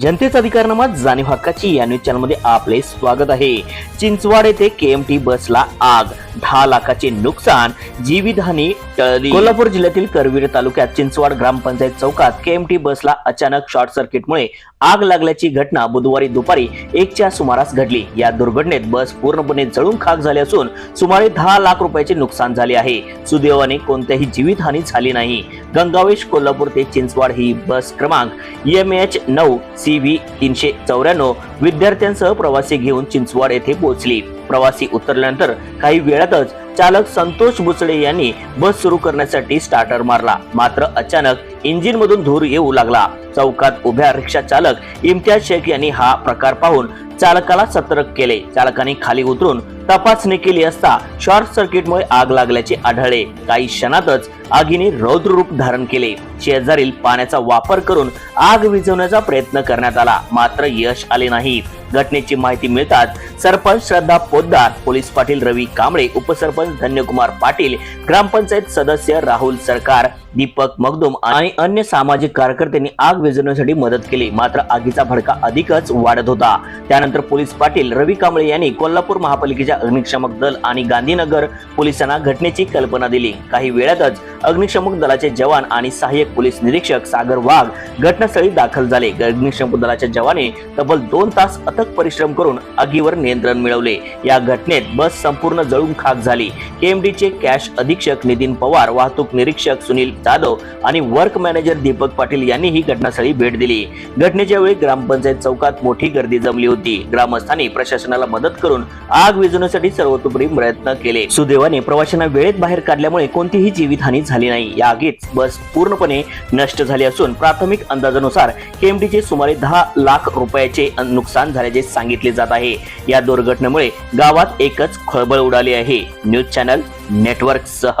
जनतेचा अधिकारनामा जाणीव हक्काची या न्यूज चॅनलमध्ये आपले स्वागत आहे. चिंचवाड येथे केएमटी बसला आग दहा लाखाचे नुकसान जीवितहानी टळली. कोल्हापूर जिल्ह्यातील करवीर तालुक्यात चिंचवाड ग्रामपंचायत चौकात केएमटी बसला अचानक शॉर्ट सर्किटमुळे आग लागल्याची घटना बुधवारी दुपारी एकच्या सुमारास घडली. या दुर्घटनेत बस पूर्णपणे जळून खाक झाली असून सुमारे दहा लाख रुपयाचे नुकसान झाले आहे. सुदैवाने कोणत्याही जीवितहानी झाली नाही. गंगावेश कोल्हापूर ते चिंचवाड ही बस क्रमांक. एम एच नऊ सी व्ही तीनशे चौऱ्याण्णव विद्यार्थ्यांसह प्रवासी घेऊन चिंचवाड येथे पोहोचली. प्रवासी उतरल्यानंतर काही वेळातच चालक संतोष बुचडे यांनी बस सुरू करण्यासाठी स्टार्टर मारला. मात्र अचानक इंजिन मधून धूर येऊ लागला. चौकात उभ्या रिक्षा चालक इम्तियाज शेख यांनी हा प्रकार पाहून चालकाला सतर्क केले. चालकाने खाली उतरून तपासणी केली असता शॉर्ट सर्किटमुळे आग लागल्याचे आढळले. काही क्षणातच आगीने रौद्र रूप धारण केले. शेजारील पाण्याचा वापर करून आग विझवण्याचा प्रयत्न करण्यात आला. मात्र यश आले नाही. घटनेची माहिती मिळताच सरपंच श्रद्धा पोद्दार पोलीस पाटील रवी कांबळे उपसरपंच धन्यकुमार पाटील ग्रामपंचायत सदस्य राहुल सरकार दीपक मगदुम आणि अन्य सामाजिक कार्यकर्त्यांनी आग विझवण्यासाठी मदत केली. मात्र आगीचा भडका अधिकच वाढत होता. त्यानंतर पोलीस पाटील रवी कांबळे यांनी कोल्हापूर महापालिकेच्या अग्निशमक दल आणि गांधीनगर पोलिसांना घटनेची कल्पना दिली. काही वेळातच अग्निशमक दलाचे जवान आणि सहाय्यक पोलीस निरीक्षक सागर वाघ घटनास्थळी दाखल झाले. अग्निशमक दलाच्या जवाने तब्बल दोन तास अथक परिश्रम करून आगीवर नियंत्रण मिळवले. या घटनेत बस संपूर्ण जळून खाक झाली. केएमडीचे कॅश अधीक्षक नितीन पवार वाहतूक निरीक्षक सुनील जाधव आणि वर्क मॅनेजर दीपक पाटील यांनी ही घटनास्थळी भेट दिली. घटनेच्या वेळी ग्रामपंचायत चौकात मोठी गर्दी जमली होती. ग्रामस्थांनी प्रशासनाला मदत करून आग विझवण्यासाठी सर्वतोपरी प्रयत्न केले. सुदैवाने प्रवाशांना वेळेत बाहेर काढल्यामुळे कोणतीही जीवितहानी झाली नाही. या आगीत बस पूर्णपणे नष्ट झाली असून प्राथमिक अंदाजानुसार केएमडीचे सुमारे दहा लाख रुपयाचे नुकसान झाल्याचे सांगितले जात आहे. या दुर्घटनेमुळे गावात एकच खळबळ उडाली आहे. न्यूज चॅनल नेटवर्क सह